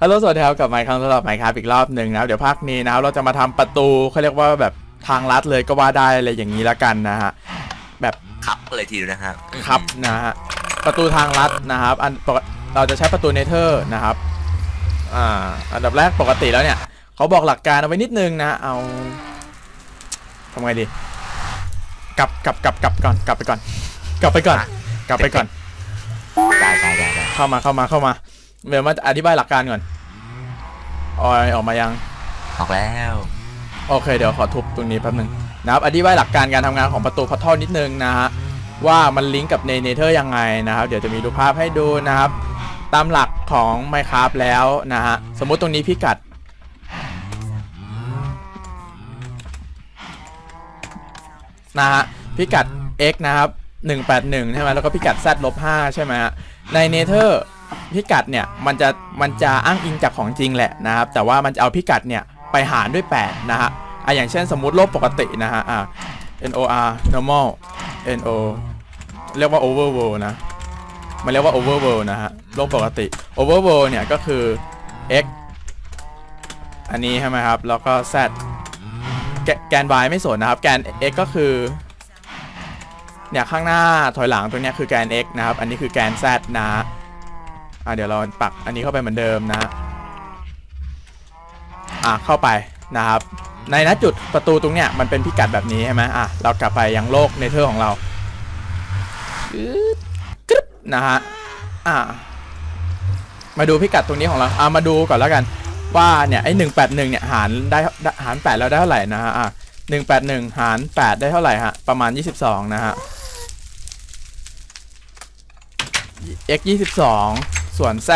ฮัลโหลสวัสดีครับกลับมาอีกครั้งสำหรับไมค์ครับอีกรอบหนึ่งนะครับเดี๋ยวภาคนี้นะครับเราจะมาทำประตูเขาเรียกว่าแบบทางลัดเลยก็ว่าได้อะไรอย่างนี้ละกันนะฮะแบบครับเลยทีเดียวนะฮะครับนะฮะประตูทางลัดนะครับ อันปกเราจะใช้ประตูเนเธอร์นะครับอ่าอันดับแรกปกติแล้วเนี่ยเขาบอกหลักการเอาไว้นิดนึงนะเอาทำไงดี กลับกลับกลับกลับก่อนกลับไปก่อน กลับไปก่อน กลับไปก่อนได้ได้ได้ได้เข้ามาเข้ามาเข้ามา เดี๋ยวมาอธิบายหลักการก่อนออยออกมายัง ออกแล้ว โอเค เดี๋ยวขอทุบตรงนี้แป๊บหนึงนะครับอธิบายหลักการการทำงานของประตูพัททอลนิดนึงนะฮะว่ามันลิงก์กับในเนเธอร์ยังไงนะครับ เดี๋ยวจะมีรูปภาพให้ดูนะครับ ตามหลักของ Minecraft แล้วนะฮะสมมุติตรงนี้พิกัดนะฮะพิกัด x นะครับ 181 ใช่ไหมแล้วก็พิกัด z ลบ5ใช่ไหมฮะในเนเธอร์ พิกัดเนี่ยมันจะมันจะอ้างอิงจากของจริงแหละนะครับ แต่ว่ามันจะเอาพิกัดเนี่ยไปหารด้วย 8 นะฮะอะอย่างเช่นสมมุติโลกปกตินะฮะอะ nor normal no เรียกว่า overworld นะ มันเรียกว่า overworld นะฮะโลกปกติ overworld เนี่ยก็คือ x อันนี้ใช่ไหมครับ แล้วก็ z แกแกน y ไม่สนนะครับ แกน x ก็คือ เนี่ยข้างหน้าถอยหลังตรงเนี้ยคือแกน x นะครับ อันนี้คือแกน z นะ อะเดี๋ยวเราปักอันนี้เข้าไปเหมือนเดิมนะอะเข้าไปนะครับ ในณจุดประตูตรงเนี้ยมันเป็นพิกัดแบบนี้ใช่ไหมอะเรากลับไปยังโลกเนเธอร์ของเรากรึบนะฮะอะมาดูพิกัดตรงนี้ของเราอะมาดูก่อนแล้วกัน ว่าเนี่ยไอ้หนึ่งแปดหนึ่งเนี่ยหารได้ได้หารแปดแล้วได้เท่าไหร่นะฮะอะหนึ่งแปดหนึ่งหารแปดได้เท่าไหร่ฮะประมาณยี่สิบสองนะฮะ x ยี่สิบสอง ส่วน z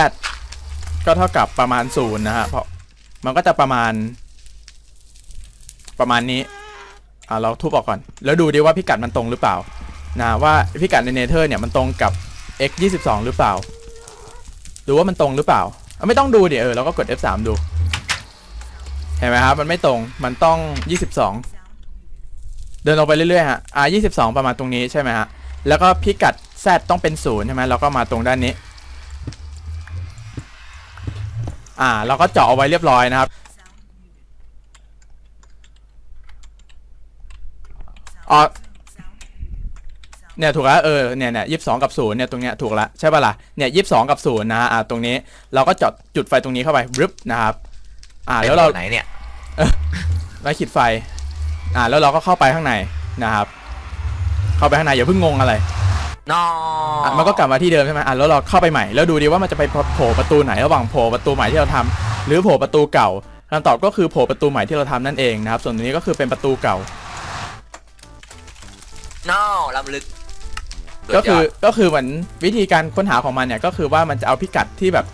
ก็เท่ากับประมาณศูนย์นะฮะเพราะมันก็จะประมาณ ประมาณนี้อ่าเราทุบออกก่อน แล้วดูดิว่าพิกัดมันตรงหรือเปล่านะว่าพิกัดในเนเธอร์เนี่ยมันตรงกับ x 22หรือเปล่า ดูว่ามันตรงหรือเปล่าไม่ต้องดูเดิเออเราก็กด F3 ดู เห็นไหมครับ มันไม่ตรงมันต้อง 22 เดินลงไปเรื่อยๆฮะอ่า22 ประมาณตรงนี้ใช่ไหมฮะแล้วก็พิกัด z ต้องเป็นศูนย์ใช่ไหมเราก็มาตรงด้านนี้ อ่าเราก็เจาะเอาไว้เรียบร้อยนะครับอ๋อเนี่ยถูกแล้วเออเนี่ยเนี่ยยี่สิบสองกับศูนย์เนี่ยตรงเนี้ยถูกละใช่ป่ะล่ะเนี่ยยี่สิบสองกับศูนย์นะฮะอ่าตรงนี้เราก็จอดจุดไฟตรงนี้เข้าไปรึบนะครับอ่าแล้วเราไหนเนี่ยไว้ขีดไฟ อ่าแล้วเราก็เข้าไปข้างในนะครับ เข้าไปข้างในอย่าเพิ่งงงอะไร นออะมันก็กลับมาที่เดิมใช่ไหมอะแล้วเราเข้าไปใหม่แล้วดูดีว่ามันจะไปโผล่ประตูไหนระหว่างโผล่ประตูใหม่ที่เราทำหรือโผล่ประตูเก่าคำตอบก็คือโผล่ประตูใหม่ที่เราทำนั่นเองนะครับส่วนตรงนี้ก็คือเป็นประตูเก่า นอลำลึกก็คือสุดยดก็คือเหมือนวิธีการค้นหาของมันเนี่ยก็คือว่ามันจะเอาพิกัดที่แบบ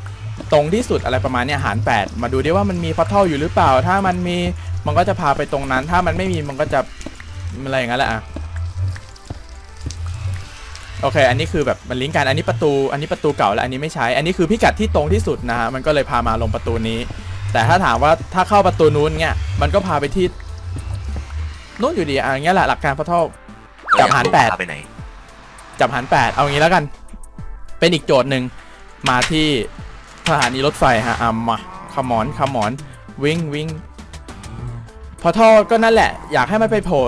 ตรงที่สุดอะไรประมาณเนี้ยหาร 8 มาดูดิว่ามันมีพัทเทิลอยู่หรือเปล่า ถ้ามันมีมันก็จะพาไปตรงนั้น ถ้ามันไม่มีมันก็จะอะไรอย่างนั้นแหละอะ โอเค อันนี้คือแบบมันลิงก์กัน อันนี้ประตู อันนี้ประตูเก่าแล้วอันนี้ไม่ใช้ อันนี้คือพิกัดที่ตรงที่สุดนะฮะ มันก็เลยพามาลงประตูนี้ แต่ถ้าถามว่าถ้าเข้าประตูนู้นเนี่ย มันก็พาไปที่นู้นอยู่ดีอะอย่างเงี้ยแหละหลักการพัทเทิลจับหารแปดพไปไหน จับหารแปดเอางี้แล้วกัน เป็นอีกโจทย์หนึ่งมาที่สถานีรถไฟฮะอะมาขมอนขมอนวิ่งวิ่งพอท่อก็นั่นแหละ อยากให้มันไปโผล่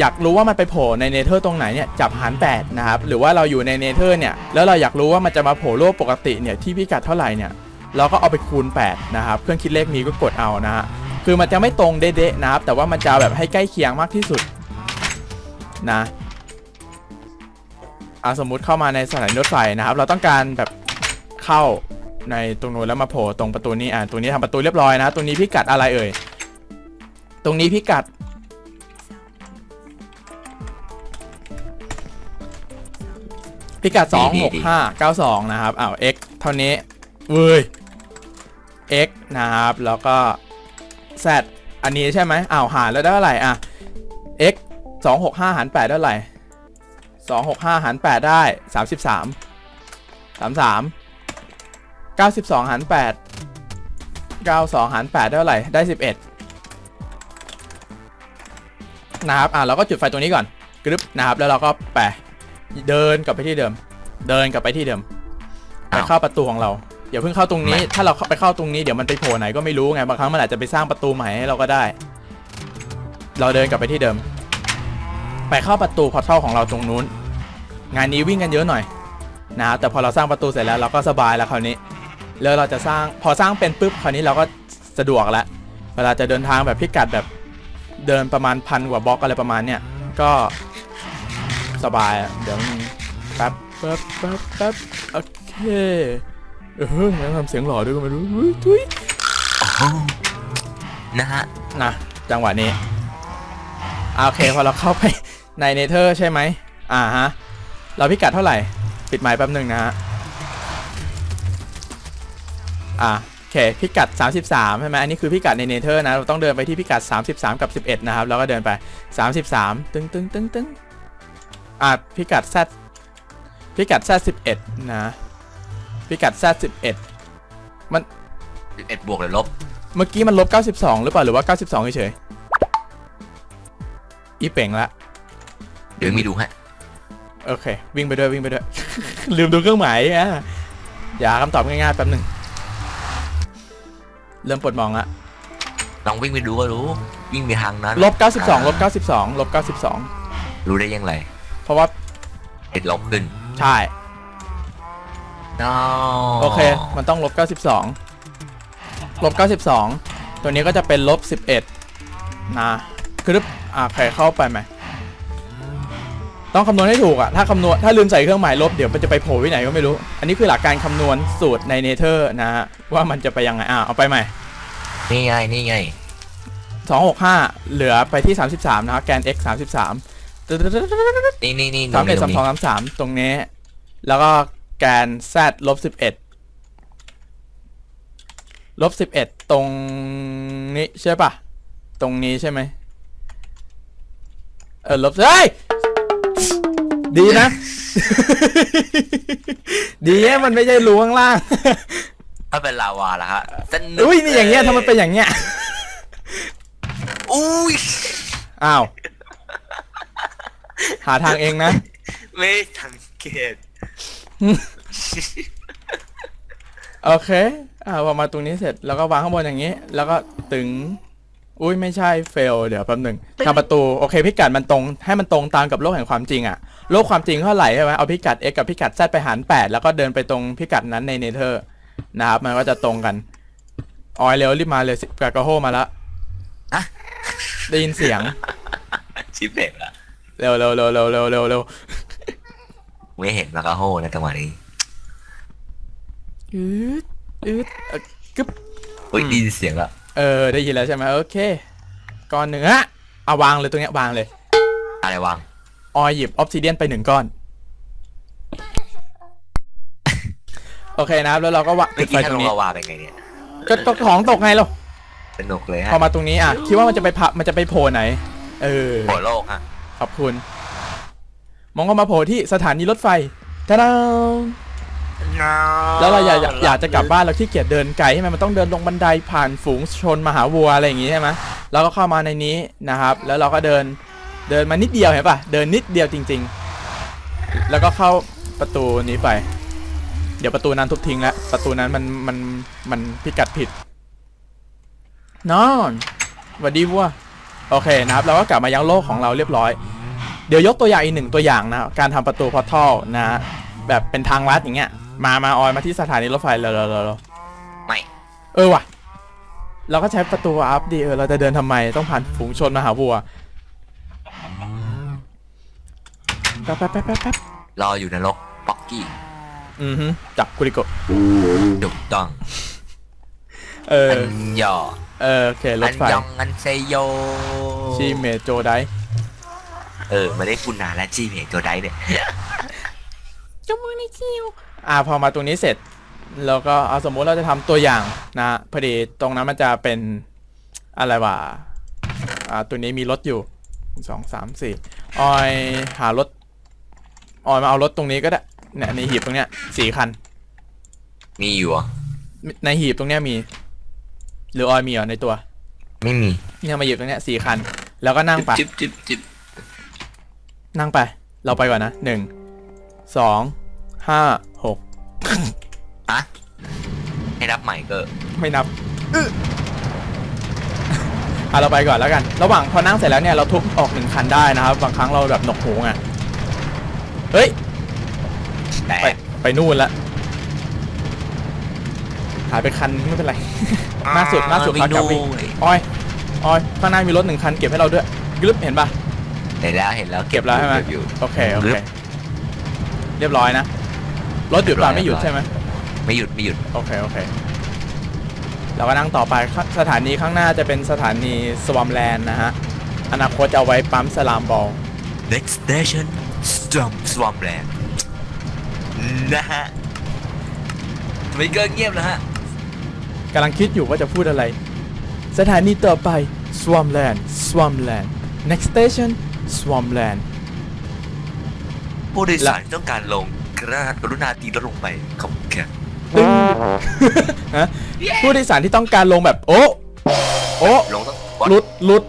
อยากรู้ว่ามันไปโผล่ในเนเธอร์ตรงไหนเนี่ยจับหาร8นะครับหรือว่าเราอยู่ในเนเธอร์เนี่ยแล้วเราอยากรู้ว่ามันจะมาโผล่โลกปกติเนี่ยที่พิกัดเท่าไหร่เนี่ยเราก็เอาไปคูณ8นะครับเครื่องคิดเลขนี้ก็กดเอานะฮะคือมันจะไม่ตรงเด๊ะๆนะครับแต่ว่ามันจะแบบให้ใกล้เคียงมากที่สุดนะอะสมมุติเข้ามาในสถานีรถไฟนะครับ เราต้องการแบบเข้าในตรงนู้นแล้วมาโผล่ตรงประตูนี้อะตรงนี้ทำประตูเรียบร้อยนะตรงนี้พิกัดอะไรเอ่ย ตรงนี้พิกัด พิกัด2 6 5 9 2นะครับอ้าว x เท่านี้เว้ย x นะครับ แล้วก็ z อันนี้ใช่ไหมอ้าวหารแล้วได้เท่าไหร่อะ x 2 6 5หาร8ได้เท่าไหร่สองหกห้าหารแปดได้สามสิบสามสามสามเก้าสิบสองหารแปดเก้าสองหารแปดได้เท่าไหร่ได้สิบเอ็ดนะครับ อะเราก็จุดไฟตรงนี้ก่อนกรึบนะครับ แล้วเราก็แปะ เดินกลับไปที่เดิม เดินกลับไปที่เดิมไปเข้าประตูของเราอย่าเพิ่งเข้าตรงนี้ ถ้าเราเข้าไปเข้าตรงนี้เดี๋ยวมันไปโผล่ไหนก็ไม่รู้ไงบางครั้งมันอาจจะไปสร้างประตูใหม่ให้เราก็ได้ เราเดินกลับไปที่เดิม ไปเข้าประตูพอร์ทัลของเราตรงนู้น งานนี้วิ่งกันเยอะหน่อยนะครับแต่พอเราสร้างประตูเสร็จแล้วเราก็สบายแล้วคราวนี้ แล้วเราจะสร้างพอสร้างเป็นปุ๊บคราวนี้เราก็สะดวกแล้วเวลาจะเดินทางแบบพิกัดแบบเดินประมาณพันกว่าบล็อกอะไรประมาณเนี้ยก็ สบายอะเดี๋ยวมันแป๊บแป๊บแป๊บแป๊บโอเคเออแล้วทำเสียงหล่อด้วยก็ไม่รู้อุ๊ยทุยโอ้โหนะฮะนะจังหวะนี้อะโอเคพอเราเข้าไปในเนเธอร์ใช่ไหมอ่าฮะ เราพิกัดเท่าไหร่ ปิดไมค์แป๊บหนึ่งนะฮะ อะโอเค พิกัด 33 ใช่ไหมอันนี้คือพิกัดในเนเธอร์นะ เราต้องเดินไปที่พิกัด 33 กับ 11 นะครับ แล้วก็เดินไป 33 ตึงตึงตึงตึง อะพิกัด Z พิกัด Z 11นะ พิกัด Z 11 11บวกหรือลบ เมื่อกี้มันลบ92หรือเปล่าหรือว่า92เฉยๆอีเป่งละ เดี๋ยวมีดูฮะโอเค วิ่งไปด้วยวิ่งไปด้วย ลืมดูเครื่องหมายอะอย่าคำตอบง่ายๆแป๊บหนึ่งเริ่มปวดมองละลองวิ่งไปดูก็รู้ วิ่งไปทางนั้นลบ92ลบ92ลบ92รู้ได้ยังไงเพ ราะว่าเห็ดลบขึ้น ใช่ no โอเค มันต้องลบ 92 ลบ 92 ตัวนี้ก็จะเป็นลบ 11 นะกรึบอะใครเข้าไปไหม ต้องคำนวณให้ถูกอะถ้าคำนวณ ถ้าลืมใส่เครื่องหมายลบ เดี๋ยวมันจะไปโผล่ที่ไหนก็ไม่รู้ อันนี้คือหลักการคำนวณสูตรในเนเธอร์นะฮะ ว่ามันจะไปยังไง อะเอาไปใหม่ นี่ไง นี่ไง 265 เหลือไปที่ 33 นะครับแกน x 33 ตึ๊ดนี่นี่นี่สามเอ็ดตสารมงสองนี้สามสามตรงนี้ แล้วก็แกน z ลบสิบเอ็ดลบสิบเอ็ดตรงนี้ใช่ปะตรงนี้ใช่ไหมเออลบเฮ้ยดีนะ ดีนะมันไม่ใช่รูข้างล่าง ถ้าเป็นลาวาล่ะฮะสนุกอุ้ยนี่อย่างเงี้ยทำไมเป็นอย่างเงี้ยอุ้ยอ้าว หาทางเองนะ ไม่สังเกต โอเค อ่าพอมาตรงนี้เสร็จ แล้วก็วางข้างบนอย่างนี้ แล้วก็ตึง อุ้ยไม่ใช่เฟล เดี๋ยวแป๊บหนึ่งทำประตู โอเค พิกัดมันตรง ให้มันตรงตามกับโลกแห่งความจริงอะโลกความจริงเท่าไหร่ใช่ไหมเอาพิกัด x กับพิกัด z ไปหาร 8 แล้วก็เดินไปตรงพิกัดนั้นในเนเธอร์นะครับ มันก็จะตรงกัน ออยเร็วรีบมาเลยกากาโฮมาแล้วอะได้ยินเสียง ชิปเด็กละ เร็วเร็วเร็วเร็วเร็วเร็วเร็วไม่เห็นมากาโฮนะจังหวะนี้อืดอืดเอ่อกึบอุ้ยอืมได้ยินเสียงละเออ ได้ยินแล้วใช่ไหมโอเค ก้อนหนึ่งอะเอาวางเลยตรงเนี้ยวางเลย อะไรวางออยหยิบออฟซิเดียนไปหนึ่งก้อน โอเคนะครับ แล้วเราก็วางเมื่ปิอดไฟกี้ถ้าตลรงงนี้ ลาวาเป็นไงเนี่ยก็ตกของตกไงเราสนุกเลยฮะพอมาตรงนี้อะ คิดว่ามันจะไปพับมันจะไปโผล่ไหน เออ หัวโลกฮะ ขอบคุณ มองเข้ามาโผล่ที่สถานีรถไฟทะดาแล้วเราอยากอยากอยากจะกลับบ้านเราขี้เกียจเดินไกลใช่ไหมมันต้องเดินลงบันไดผ่านฝูงชนมหาวัวอะไรอย่างงี้ใช่ไหมเราก็เข้ามาในนี้นะครับ แล้วเราก็เดินเดินมานิดเดียวเห็นปะเดินนิดเดียวจริง ๆ แล้วก็เข้าประตูนี้ไป เดี๋ยวประตูนั้นทุบทิ้งแล้วประตูนั้นมันมันมันพิกัดผิด นอนสวัสดีวัว โอเคนะครับเราก็กลับมายังโลกของเราเรียบร้อย เดี๋ยวยกตัวอย่างอีกหนึ่งตัวอย่างนะครับการทำประตูพอร์ทัลนะฮะแบบเป็นทางลัดอย่างเงี้ยมามาออยมาที่สถานีรถไฟเร็วๆๆไม่ๆเออว่ะ เราก็ใช้ประตูอัพดีเออเราจะเดินทำไมต้องผ่านฝูงชนมหาวัวแป๊บแป๊บแป๊บแป๊บแป๊บรออยู่นรกป๊อกกี้อือฮึจับกุริโกะถูกต้องเอออันยอ เออโอเครอัถนไฟยองอันเซโยชีเมโจไดเออไม่ได้พูดนานแล้วจีเมโจไดเนี่ย จมูกในคิวอ่าพอมาตรงนี้เสร็จแล้วก็เอาสมมุติเราจะทำตัวอย่างนะพอดีตรงนั้นมันจะเป็นอะไรวะอ่าตัวนี้มีรถอยู่สองสามสี่ออยหารถออยมาเอารถตรงนี้ก็ได้เนี่ยในหีบตรงเนี้ยสี่คัน มีอยู่เหรอในหีบตรงเนี้ยมี หรือออยมีเหรอในตัวไม่มีเนี่ยมาหยิบตรงเนี้ยสี่คัน แล้วก็นั่งไป จิบจิบจิบนั่งไป เราไปก่อนนะหนึ่งสองห้าหก อะให้นับใหม่ก็ไม่นับอื้ออะเราไปก่อนแล้วกัน ระหว่างพอนั่งเสร็จแล้วเนี่ยเราทุบออกหนึ่งคันได้นะครับ บางครั้งเราแบบหนกหูไง เฮ้ย แต่ไปไปนู่นละ หายไปคันไม่เป็นไรหน้าสุดหน้าสุดวิ่ขางกลับดูวิ่งออยออยข้างหน้ามีรถหนึ่งคันเก็บให้เราด้วยกรึบเห็นปะเห็นแล้วเห็นแล้วเก็บแล้วใช่ไหมเก็บอยู่โอเคโอลึเคบเรียบร้อยนะรถหยุดเรียบร้ป่ะอยไม่หยุดเรียบร้อยใช่ไหมไม่หยุดไม่หยุดโอเคโอเคเราก็นั่งต่อไปข้าสถานีข้างหน้าจะเป็นสถานีสวอมแลนด์นะฮะอนาคตจะเอาไว้ปั๊มสลามบอล next station Storm Swampland นะฮะทำไมเกินเงียบนะฮะ กำลังคิดอยู่ว่าจะพูดอะไร สถานีต่อไป Swampland Swampland next station Swampland ผู้โดยสารที่ต้องการลงกระกรุณาตีรถลงไปขอบคุณครับตึ้งฮะผู้โดยสารที่ต้องการลงแบบ โอ้โอ้ลงต้องหลุดหลุด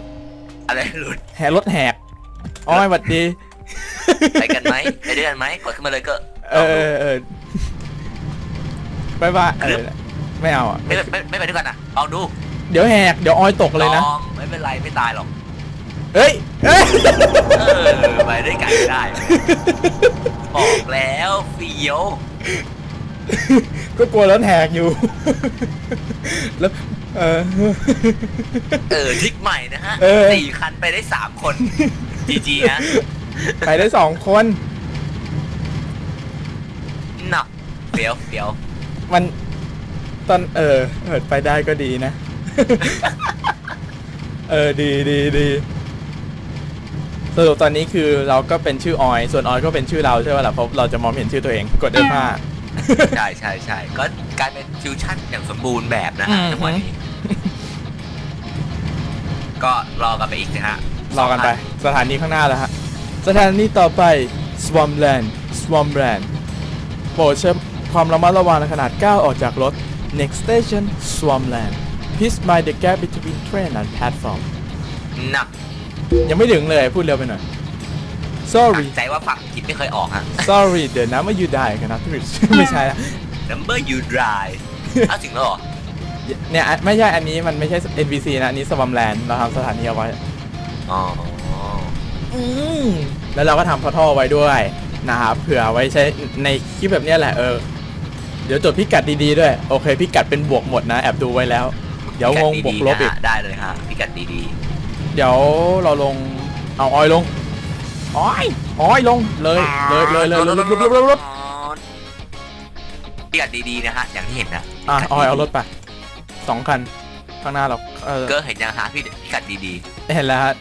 อะไรหลุดแหรถแหกอ้อยหวัดดีไปกันไหมไปด้วยกันไหมกดขึ้นมาเลยก็เออเออเออไปว่าเออ ไม่เอาอะไม่ไม่ไม่ไปด้วยกันอะลองดูเดี๋ยวแหกเดี๋ยวออยตกเลยนะลองไม่เป็นไรไม่ตายหรอกเฮ้ยเอ้ยเออไปด้วยกันได้บอกแล้วเฟี้ยวก็กลัวรถแหกอยู่ แล้วเออ เออทริกใหม่นะฮะเออ สี่คันไปได้สามคนจีจีนะไปได้สองคนหนักเฟี้ยวเฟี้ยวมัน ตอนเออเออไปได้ก็ดีนะ เออดีดีดีสรุปตอนนี้คือเราก็เป็นชื่อออย ส่วนออยก็เป็นชื่อเราใช่ไหมล่ะเพราะเราจะมองเห็นชื่อตัวเองกดได้ผ้าใช่ใช่ใช่ก็กลายเป็นฟิวชั่นอย่างสมบูรณ์แบบนะอืฮะมจังหวะนี้ ก็รอกันไปอีกนะฮะรอกันไป สถานีข้างหน้าแล้วฮะ สถานีต่อไป Swampland Swampland โปรดใช้ความระมัดระวังในขนาดก้าวออกจากรถ Next station Swampland Please mind the gap between train and platform หนักยังไม่ถึงเลยพูดเร็วไปหน่อย Sorry ใจว่าฝั่งคิดไม่เคยออกฮะ Sorry the number you die cannot reach ไม่ใช่ละ number you drive อ้าวถึงแล้วเหรอ เนี่ยอะไม่ใช่อันนี้มันไม่ใช่ NPC นะ อันนี้ Swampland เราทำสถานีเอาไว้ อ๋ออืมแล้วเราก็ทำพอท่อไว้ด้วยนะครับเผื่อไว้ใช้ในคลิปแบบเนี้ยแหละเออ เดี๋ยวจดพิกัดดีๆด้วย โอเค พิกัดเป็นบวกหมดนะ แอบดูไว้แล้ว เดี๋ยวงงบวกลบอีก ได้เลยฮะพิกัดดีๆ เดี๋ยวเราลง เอาออยลงออยออยลง เลย เลยเลยเลยลบลบลลบพิกัดดีๆนะฮะ อย่างที่เห็นนะอะออยเอารถไปสองคัน ข้างหน้าเราเก็เห็นยังฮะพี่พิกัดดีๆ เห็นแล้วฮะ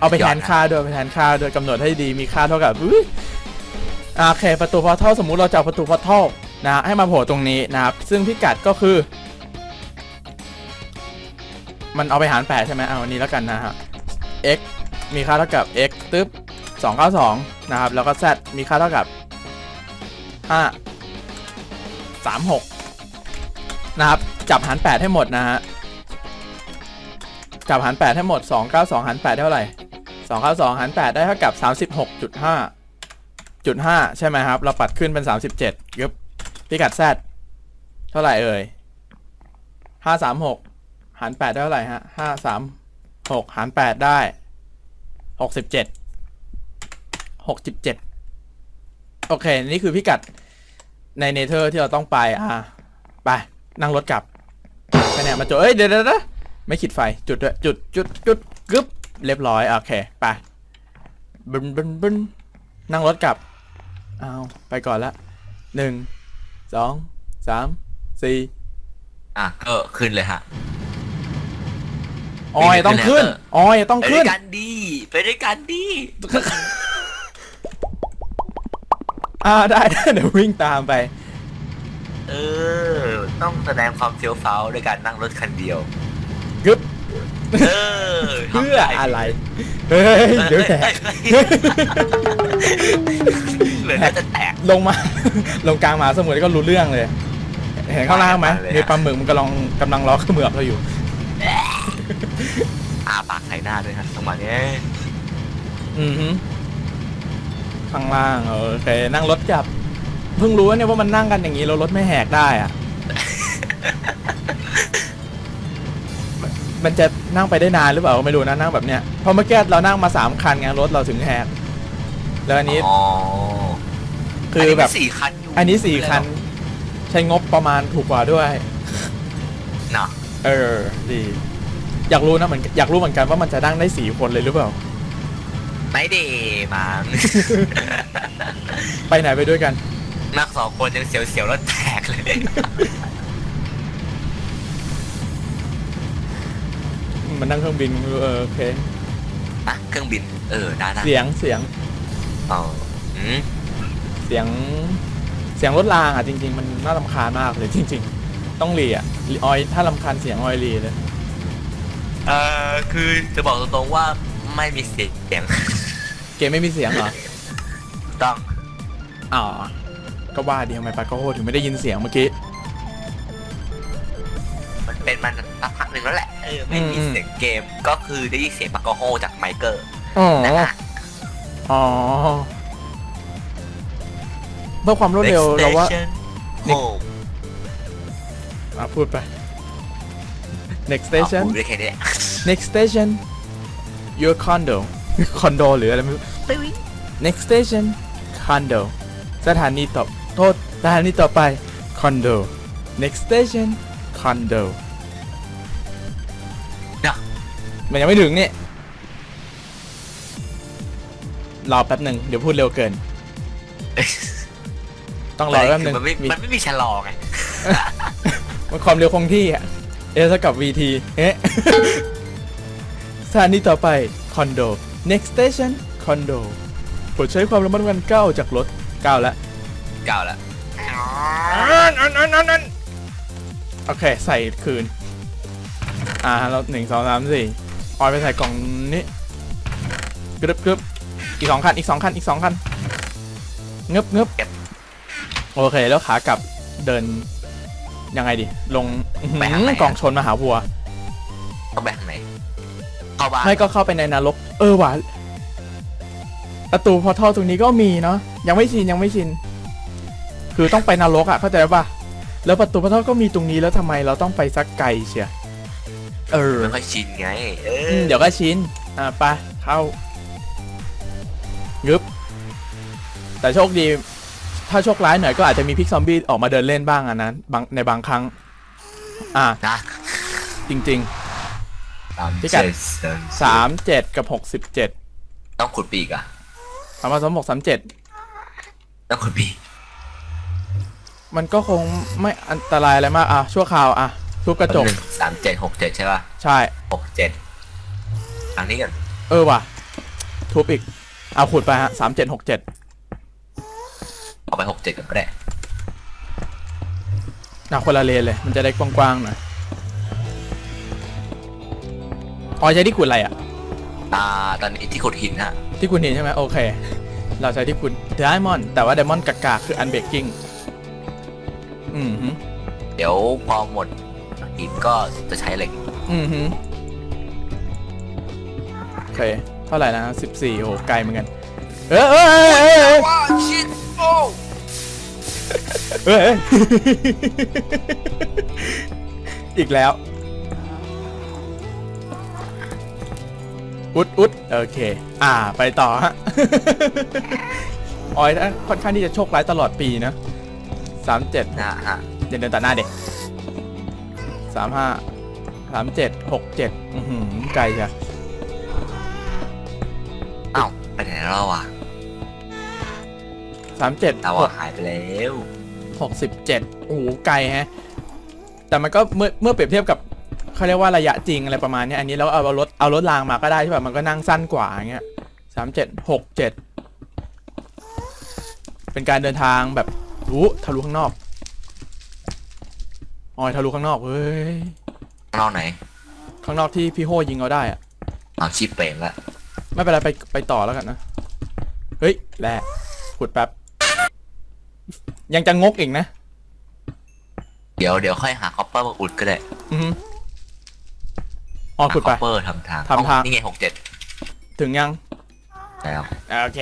เอาไปแทนค่าด้วยไปแทนค่าด้วยกำหนดให้ดีมีค่าเท่ากับอ้ยโอเคประตูพอร์ทัลสมมุติเราจะประตูพอร์ทัล นะฮะให้มาโผล่ตรงนี้นะครับ ซึ่งพิกัดก็คือ มันเอาไปหารแปดใช่ไหมเอาอันนี้แล้วกันนะฮะ x มีค่าเท่ากับ x ตึ๊บ292 นะครับ แล้วก็ z มีค่าเท่ากับ 5 36 นะครับ จับหาร 8 ให้หมดนะฮะ จับหาร 8 ให้หมด 292 หาร 8 เท่าไหร่ 292 หาร 8 ได้เท่ากับ 36.5จุด5ใช่ไหมครับ เราปัดขึ้นเป็น 37ยึบ พิกัด z เท่าไหร่เอ่ย536หกหาร8ได้เท่าไหร่ฮะ536หกหาร8ได้67 67โอเค นี่คือพิกัดในเนเธอร์ที่เราต้องไป อ่า ไป นั่งรถกลับไปเนี่ยมาจดเอ้ยเดี๋ยวเดี๋ยวเดี๋ยวไม่ขีดไฟ จุดด้วยจุด จุด จุดกึบเรียบร้อย โอเค ไปบึนบึนบึนนั่งรถกลับ เอา ไปก่อนละหนึ่ง สองสามสี่อะก็ขึ้นเลยฮะออยต้องขึ้นออยต้องไปด้ขึ้วนยกันดีไปด้วยกันดีอ่าได้เดี๋ยววิ่งตามไป เออ ต้องแสดงความเฟี้ยวฟ้าวด้วยการนั่งรถคันเดียวกึบ เออเพื่ออะไร เฮ้ย เดี๋ยวแตกเหมือนว่าจะแตก ลงมา ลงกลางมหาสมุทรก็รู้เรื่องเลย เห็นข้างล่างไหมมาเลยฮะมีปลาหมึกมันกำลังกำลังล้อเขมือบเราอยู่อาปากใส่หน้าด้วยฮะจังหวะนี้อือฮึข้างล่างโอเคนั่งรถกลับ เพิ่งรู้ว่าเนี่ยว่ามันนั่งกันอย่างนี้แล้วรถไม่แหกได้อะ มันจะนั่งไปได้นานหรือเปล่าก็ไม่รู้นะนั่งแบบเนี้ยเพราะเมื่อกี้เรานั่งมาสามคันไงรถเราถึงแหกแล้วอันนี้อ๋อคือแบบ นนี้มีสี่คันอยู่อันนี้สี่คัน ใช้งบประมาณถูกกว่าด้วย เนาะเออ ดี อยากรู้นะเหมือนอยากรู้เหมือนกันว่ามันจะนั่งได้สี่คนเลยหรือเปล่า ไม่ดีมั้ง ไปไหนไปด้วยกัน นักสองคนยังเสียวๆแล้วแตกเลย มันนั่งเครื่องบินเออโอเคอะเครื่องบิน เออได้นะเสียงเสียงอ๋ออืมเสียงเสียงรถรางอะจริง ๆ มันน่ารำคาญมากเลยจริง ๆ ต้องรีอะรีออยถ้ารำคาญเสียงออยรีเลยเอ่อคือจะบอกตรงๆว่าไม่มีเสียงเกมไม่มีเสียงเหรอต้องอ๋อก็ว่าดีทำไมปาโกโฮถึงไม่ได้ยินเสียงเมื่อกี้ แล้วแหละเออไม่มีอืมเสียงเกมก็คือได้ยินเสียงปากกาโฮจากไมเกอร์อ๋อนะฮะอ๋อเพื่อความรวดเร็วเราว่าโอ้อะพูดไป next station พูดได้แค่นี้ next station your condo คอนโดหรืออะไรไม่รู้ next station condo สถานีต่อโทษสถานีต่อไป condo next station condo มันยังไม่ถึงนี่รอแป๊บหนึ่งเดี๋ยวพูดเร็วเกิน ต้องรอแป๊บหนึ่งมันไม่มีมันไม่มีชะลอไงมันความเร็วคงที่อะเอเท่ากับ VT เอ๊ะสถานีต่อไปคอนโด next station คอนโดโปรดใช้ความระมัดระวังก้าวจากรถก้าวแล้วเก่าแล้วโอเค ใส่คืน อ่าเราหนึ่งสองสามสี่ ออยไปใส่กล่องนี้กรึบกรึบอีกสองคันอีกสองคันอีกสองคันเงึบเงึบโอเคแล้วขากลับเดินยังไงดีลงอื้อหือกล่องชนมาหาวัวต้องไปทางไหนเข้าบ้านไม่ก็เข้าไปในนรก เออว่ะประตูพอท่อตรงนี้ก็มีเนาะยังไม่ชินยังไม่ชิน คือต้องไปนรกอะ่ะเข้าใจป่ะแล้วประตูพอท่อก็มีตรงนี้แล้วทำไมเราต้องไปสักไกลเชีย เออไม่ค่อยชินไง เออือมเดี๋ยวก็ชินอ่าไปเข้างึบแต่โชคดี ถ้าโชคร้ายหน่อยก็อาจจะมีพิกซอมบี้ออกมาเดินเล่นบ้างอันนั้นบางในบางครั้ง อ่านะจริง พิกัดๆสามเจ็ดกับหกสิบเจ็ดต้องขุดปีกอะสามพันสองหกสามเจ็ดต้องขุดปีกมันก็คงไม่อันตรายอะไรมากอะชั่วคราวอะ ทุบกระจกหนึ่งสามเจ็ดหกเจ็ดใช่ป่ะใช่ หกเจ็ดทางนี้กันเออว่ะ ทุบอีก เอาขุดไปฮะสามเจ็ดหกเจ็ดเอาไปหกเจ็ดกันก็ได้นะคนละเลนเลย มันจะได้กว้างๆหน่อยอ๋อใช้ที่ขุดอะไรอะ อ่าตอนนี้ที่ขุดหินฮะที่คุณเห็นใช่ไหมโอเค เราใช้ที่คุณ Diamond แต่ว่า Diamond กากๆคือ Unbreaking อืมฮึเดี๋ยวพอหมด หินก็จะใช้เหล็กอืมฮึโอเค เท่าไหร่นะสิบสี่โอ้ไกลเหมือนกัน เออเออเออเออเออว้าชิดโอ้เอ้ยอีกแล้ว อุดอุดโอเค อ่า ไปต่อฮะ ออยนะค่อนข้างที่จะโชคร้ายตลอดปีนะสามเจ็ดนะฮะ เดินเดินตัดหน้าเด็ก สามห้าสามเจ็ดหกเจ็ดอือหือไกลจ้ะอ้าวไปไหนแล้ววะสามเจ็ดเราหอะกหายไปแล้วหกสิบเจ็ดโอ้โหไกลแฮะ แต่มันก็เมื่อเมื่อเปรียบเทียบกับเขาเรียกว่าระยะจริงอะไรประมาณเนี้ยอันนี้เราเอารถเอารถรางมาก็ได้ใช่ป่ะมันก็นั่งสั้นกว่าอย่างเงี้ยสามเจ็ดหกเจ็ดเป็นการเดินทางแบบรู้ทะลุข้างนอก ออยทะลุข้างนอกเฮ้ย นอกไหนข้างนอกที่พี่โฮยิงเราได้อะเอาชีพเปลงละไม่เป็นไรไปไปต่อแล้วกันนะ เฮ้ยแหละขุดแป๊บ ยังจะงกอีกนะ เดี๋ยวเดี๋ยวค่อยหาคอปเปอร์มาอุดก็ได้อือฮึอ๋อขุดคไป อปเปอร์ทำทางทำทาง อ๋อนี่ไงหกเจ็ดถึงยัง แล้วโอเค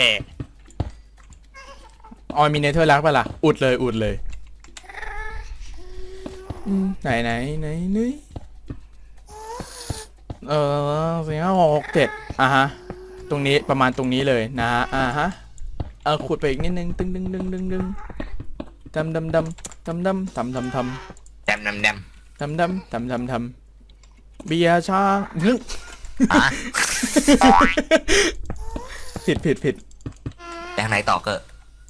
ออยมีเนเธอร์ลักปะล่ะ อุดเลย อุดเลยอืม ไหนไหนไหนไหนเออสี่ห้าหกเจ็ดอะฮะ ตรงนี้ประมาณตรงนี้เลยนะฮะอ่าฮะเออขุดไปอีกนิดนึงตึงดึงดึงดึงดึงดำดำดำดำดำทำทำทำดมแดมแดมทำทำทำทำทำเบียร์ชางนึผิดผิดผิดแดงไหนต่อเกอ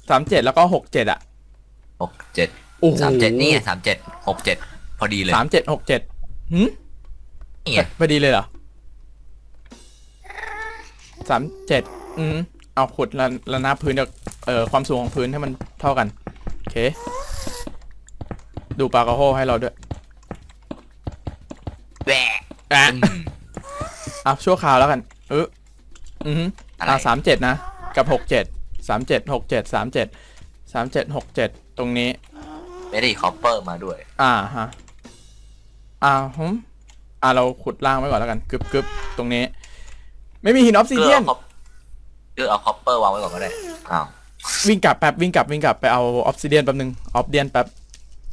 สามเจ็ดแล้วก็หกเจ็ดอะหกเจ็ด สามเจ็ดนี่ไงสามเจ็ดหกเจ็ดพอดีเลยสามเจ็ดหกเจ็ดหืมนี่ไงพอดีเลยเหรอสามเจ็ดอืมเอาขุดระระนาบพื้นจากเอ่อความสูงของพื้นให้มันเท่ากันโอเค ดูปลากระโฮให้เราด้วยแหวะอะอืมเอาชั่วคราวแล้วกันเอออือฮึอะไรอ่าสามเจ็ดนะ กับหกเจ็ดสามเจ็ดหกเจ็ดสามเจ็ดสามเจ็ดหกเจ็ดตรงนี้ ไม่ได้คอปเปอร์มาด้วย อ่าฮะอ่าหึมอ่าเราขุดล่างไว้ก่อนแล้วกันกึบกึบตรงนี้ ไม่มีหินออฟซิเดียนร์เอาเกอร์เอาคอปเปอร์วางไว้ก่อนก็ได้อ้าววิ่งกลับแป๊บวิ่งกลับวิ่งกลับไปเอาออฟซิเดียนแป๊บนึงออฟเดียนแป๊บ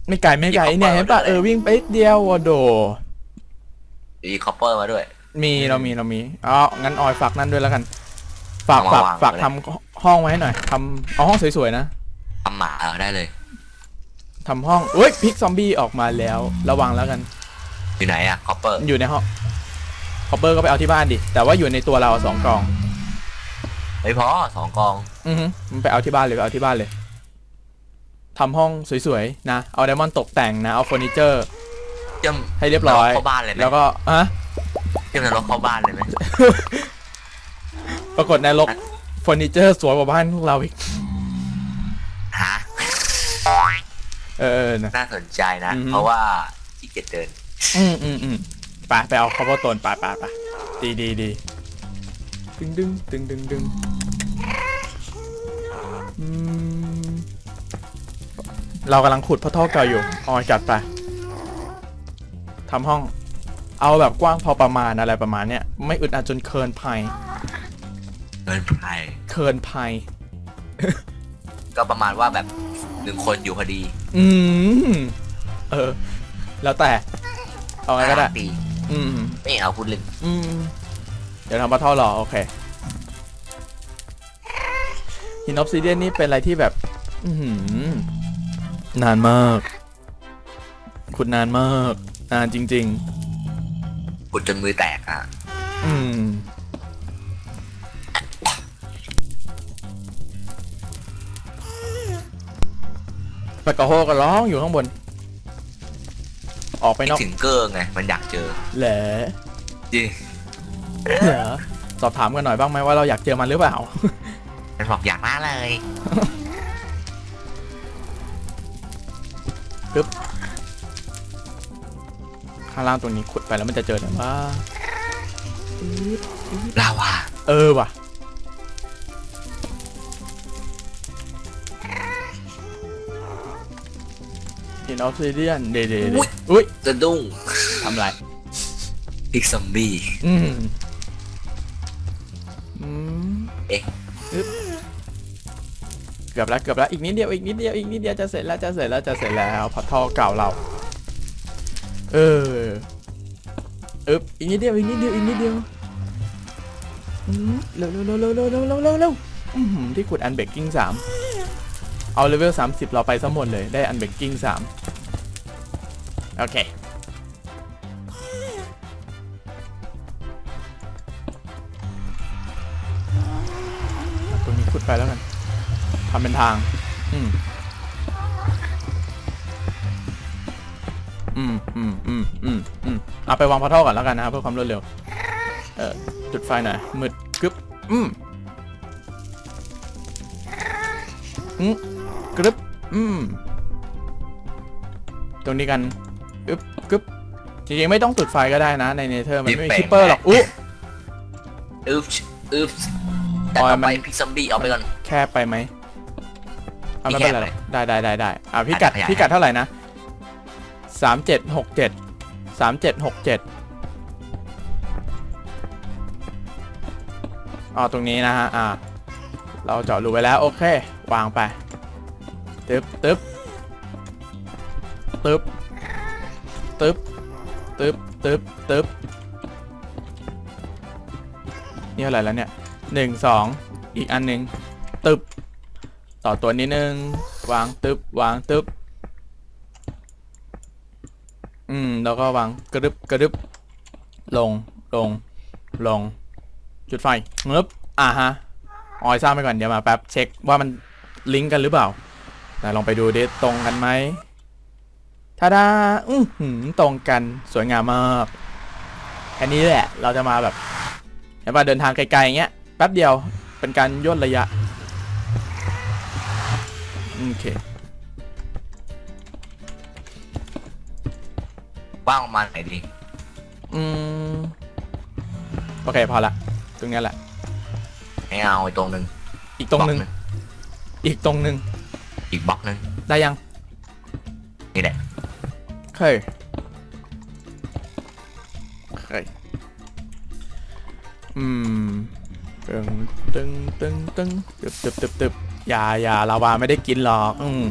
ไม่ไกลไม่ไกลเนี่ยเห็นปะเออวิ่งไปเดียววะโดมีคอปเปอร์มาด้วย มีเรามีเรามีอ๋องั้นออยฝากนั่นด้วยแล้วกัน ฝากฝากฝากทำห้องไว้ให้หน่อยทำเอาห้องสวยๆนะทำหมาได้เลย ทำห้องเอ้ยพิกซอมบี้ออกมาแล้ว ระวังแล้วกัน อยู่ไหนอะคอปเปอร์อยู่ในห้องคอปเปอร์ก็ไปเอาที่บ้านดิ แต่ว่าอยู่ในตัวเราสองกล่อง ไม่พอสองกอง อือฮึมันไปเอาที่บ้านเลยไปเอาที่บ้านเลยทำห้องสวยๆนะ เอาไดมอนด์ตกแต่งนะ เอาเฟอร์นิเจอร์เชื่อมให้เรียบร้อยเข้าบ้านเลยไหมแล้วก็อะเชื่อมนรกเข้าบ้านเลยไหมปรากฏในรกเฟอร์นิเจอร์สวยกว่าบ้านพวกเราอีก เออนะ น่าสนใจนะ อือฮึเพราะว่าขี้เกียจเดิน อืมอืมอืมไปไปเอาคอปเปอร์โตนไปไปไปดีดีดีดึงดึงดึงดึงดึงอืมเรากำลังขุดพระท่อเก่าอยู่ออยจัดไปทำห้อง เอาแบบกว้างพอประมาณอะไรประมาณเนี้ยไม่อึดอัดจนเคินภัยเดินไปเคินภัยก็ประมาณว่าแบบหนึ่งคนอยู่พอดี อืมเออ แล้วแต่ เอาไงก็ได้ ปีอืม ไม่เอาคุณเล่นอืม เดี๋ยวทำปลาท่อรอโอเคหินออฟซิเดียนนี่เป็นอะไรที่แบบ อือหือนานมาก ขุดนานมาก นานจริงคุณจนมือแตกอะๆอืม ปากกระโฮก็ร้องอยู่ข้างบน ออกไปคิดนอกถึงเกอร์ไง มันอยากเจอเหรอจริงเหรอสอบถามกันหน่อยบ้างไหมว่าเราอยากเจอมันหรือเปล่า มันบอกอยากมาเลยข้างล่างตรงนี้ขุดไปแล้วมันจะเจอไหนว่าลาวาเออว่ะ หินออฟซิเดียนเดเดเดอุ้ยสะดุ้งทำไรอีกซอมบี้อืมอืมเอ๊ะเกือบแล้วเกือบแล้วอีกนิดเดียวอีกนิดเดียวอีกนิดเดียวจะเสร็จแล้วจะเสร็จแล้วจะเสร็จแล้วพัดท่อเก่าเรา เอออึบอีกนิดเดียวอีกนิดเดียวอีกนิดเดียวเร็วเร็วเร็วเร็วเร็วเร็วเร็วที่ขุดอันเบกกิ้งสาม เอาเลเวลสามสิบเราไปซะหมดเลยได้อันเบกกิ้งสามโอเคตรงนี้ขุดไปแล้วกันทำเป็นทาง อืม อืมอืมอืมอืมอืมเอาไปวางพอท่อก่อนแล้วกันนะครับเพื่อความรวดเร็ว เออจุดไฟหน่อยมืดกึบอืมอืม อืม ตรงนี้กันอึบกึบจริงๆไม่ต้องจุดไฟก็ได้นะ ในเนเธอร์มันไม่มีคิปเปอร์หรอกอุ๊อึ๊บอึ๊บแต่อ๋อต่อมัไปนพิกซอมบี้เอาไปก่อน แคบไปไหมเอาไม่พี่เป็นแคบไรไปหรอกได้ได้ได้ได้อ่าพิกัดอาจจะขยายพิกัดเท่าไหร่นะสามเจ็ดหกเจ็ดสามเจ็ดหกเจ็ดอ๋อตรงนี้นะฮะ อ่า เราเจาะรูไว้แล้ว โอเค วางไป ตึ๊บตึ๊บตึ๊บตึ๊บตึ๊บตึ๊บตึ๊บนี่เท่าไหร่แล้วเนี่ยหนึ่งสองอีกอันหนึ่งตึ๊บต่อตัวนี้นึงวางตึ๊บวางตึ๊บอืมแล้วก็วางกระดึบกระดึบลงลงลง จุดไฟเงึบอ่าฮะออยสร้างไปก่อนเดี๋ยวมาแป๊บเช็คว่ามันลิงก์กันหรือเปล่า แต่ลองไปดูดิตรงกันไหมถ้าดาอื้อหือตรงกันสวยงามมากแค่นี้แหละเราจะมาแบบเห็นป่ะเดินทางไกลๆอย่างเงี้ยแป๊บเดียวเป็นการย่นระยะโอเคว่างประมาณไหนดีอืมโอเคพอละตรงเนี้ยแหละไม่เอาไอ้ตรงหนึ่งอีกตรงหนึ่งบล็อกอีกตรงหนึ่ง อีกบล็อกหนึ่งได้ยัง นี่แหละเคยเคยอืมตึงตึงตึงตึงตึบตึบตึบตึบอย่าอย่าลาวาไม่ได้กินหรอกอืม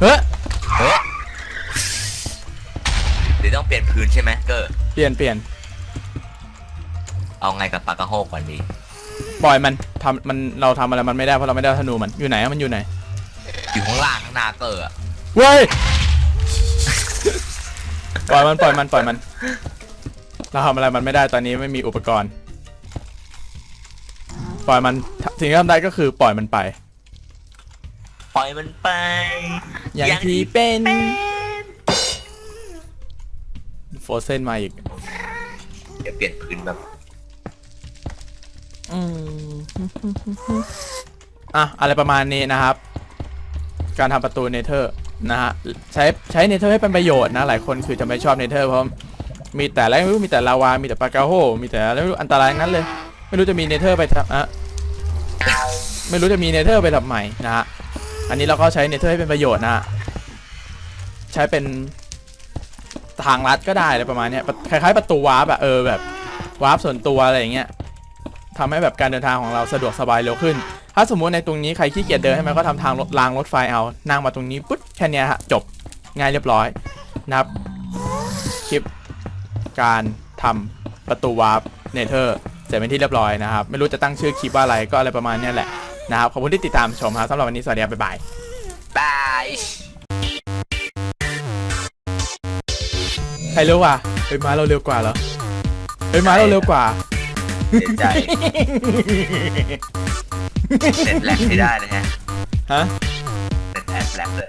เฮ้ยเฮ้ยเดี๋ยวต้องเปลี่ยนพื้นใช่ไหมเกอร์เปลี่ยนเปลี่ยนเอาไงกับปลากระโฮกก่อนดีปล่อยมันทำมันเราทำอะไรมันไม่ได้เพราะเราไม่ได้เอาธนูมันอยู่ไหนอะมันอยู่ไหน อยู่ข้างล่างข้างหน้าเกอร์อะเว้ยปล่อยมันปล่อยมันปล่อยมัน เราทำอะไรมันไม่ได้ตอนนี้ไม่มีอุปกรณ์ ปล่อยมันสิ่งที่ทำได้ก็คือปล่อยมันไป ปล่อยมันไปอย่างที่เป็นโฟเซนมาอีก เดี๋ยวเปลี่ยนพื้นแบบอืม อะ อะไรประมาณนี้นะครับ การทำประตูเนเธอร์นะฮะใช้ใช้เนเธอร์ให้เป็นประโยชน์นะหลายคนคือจะไม่ชอบเนเธอร์เพราะมีแต่อะไรไม่รู้มีแต่ลาวา มีแต่ปากาโฮมีแต่อะไรไม่รู้อันตรายงนั้นเลย ไม่รู้จะมีเนเธอร์ไปทำอะไม่รู้จะมีเนเธอร์ไปทำใหม่นะฮะอันนี้เราก็ใช้เนเธอร์ให้เป็นประโยชน์นะฮะใช้เป็นทางลัดก็ได้อะไรประมาณนี้คล้ายๆประตูวาร์ปอะเออแบบวาร์ปส่วนตัวอะไรอย่างเงี้ยทำให้แบบการเดินทางของเราสะดวกสบายเร็วขึ้น ถ้าสมมุติในตรงนี้ใครขี้เกียจเดินให้มันก็ทำทางรางรถไฟเอานั่งมาตรงนี้ปุ๊บแค่นี้ฮะจบง่ายเรียบร้อยนะครับคลิปการทำประตูวาร์ปเนเธอร์เสร็จเป็นที่เรียบร้อยนะครับ ไม่รู้จะตั้งชื่อคลิปว่าอะไรก็อะไรประมาณนี้แหละนะครับขอบคุณที่ติดตามชมครับสำหรับวันนี้สวัสดีครับบ๊ายบายบายใครเร็วกว่าเฮ้ยม้าเราเร็วกว่าเหรอเฮ้ยม้าเราเร็วกว่าเสียใจ เน็ตแลกไม่ได้เลยฮะฮะเน็ตแอดแลกเลย